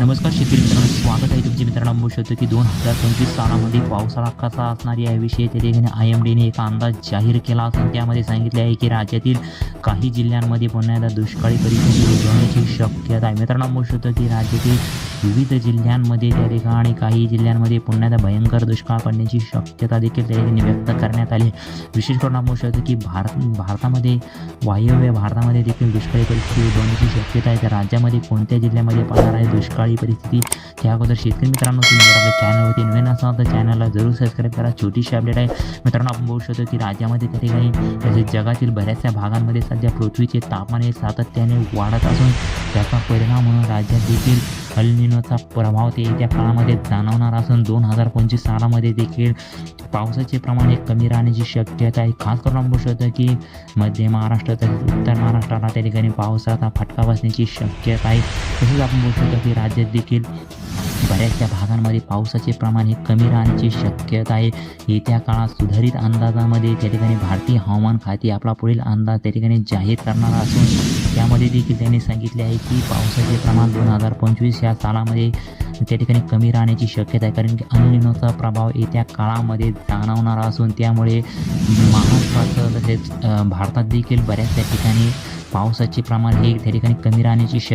नमस्कार शेतकरी मित्रांनो स्वागत आहे तुमचे मित्रांना. म्हणू शकतो की दोन हजार पंचवीस सालामध्ये पावसाळा कसा असणार याविषयी त्या ठिकाणी आय एम डीने एक अंदाज जाहीर केला असून त्यामध्ये सांगितले आहे की राज्यातील काही जिल्ह्यांमध्ये पुन्हा एकदा दुष्काळी परिस्थिती उद्भवण्याची शक्यता आहे. मित्रांनो म्हणू शकतो की राज्यातील विविध जिल्ह्यांमध्ये त्या ठिकाणी काही जिल्ह्यांमध्ये पुन्हा एकदा भयंकर दुष्काळ पडण्याची शक्यता देखील त्या ठिकाणी व्यक्त करण्यात आली. विशेष करून आपण बघू शकतो की भारत भारतामध्ये वायव्य भारतामध्ये देखील दुष्काळी परिस्थिती उद्भवण्याची शक्यता आहे. तर राज्यामध्ये कोणत्या जिल्ह्यामध्ये पडणार आहे दुष्काळी परिस्थिती त्या अगोदर शेतकरी मित्रांनो तुम्ही जर आपल्या चॅनलवरती नवीन असाल तर चॅनलला जरूर सबस्क्राईब करा. छोटीशी अपडेट आहे. मित्रांनो आपण बघू शकतो की राज्यामध्ये त्या ठिकाणी तसेच जगातील बऱ्याचशा भागांमध्ये सध्या पृथ्वीचे तापमान हे सातत्याने वाढत असून त्याचा परिणाम म्हणून राज्यात देखील अल्निनोचा प्रभाव ते येत्या काळामध्ये जाणवणार असून दोन हजार पंचवीस सालामध्ये देखील पावसाचे प्रमाण हे कमी राहण्याची शक्यता आहे. खास करून आपण बघू शकतो की मध्य महाराष्ट्र तसेच उत्तर महाराष्ट्राला त्या ठिकाणी पावसाचा फटका बसण्याची शक्यता आहे. तसेच आपण बघू शकतो की राज्यात देखील बऱ्याचशा भागांमध्ये पावसाचे प्रमाण हे कमी राहण्याची शक्यता आहे. येत्या काळात सुधारित अंदाजामध्ये त्या ठिकाणी भारतीय हवामान खाते आपला पुढील अंदाज त्या ठिकाणी जाहीर करणार असून त्यामध्ये देखील त्यांनी सांगितले आहे की पावसाचे प्रमाण दोन हजार पंचवीस या सालामध्ये त्या ठिकाणी कमी राहण्याची शक्यता आहे. कारण की अनिलिनोचा प्रभाव येत्या काळामध्ये जाणवणारा असून त्यामुळे महाराष्ट्रात तसेच भारतात देखील बऱ्याच त्या ठिकाणी पावसाचे प्रमाण हे त्या ठिकाणी कमी राहण्याची शक्य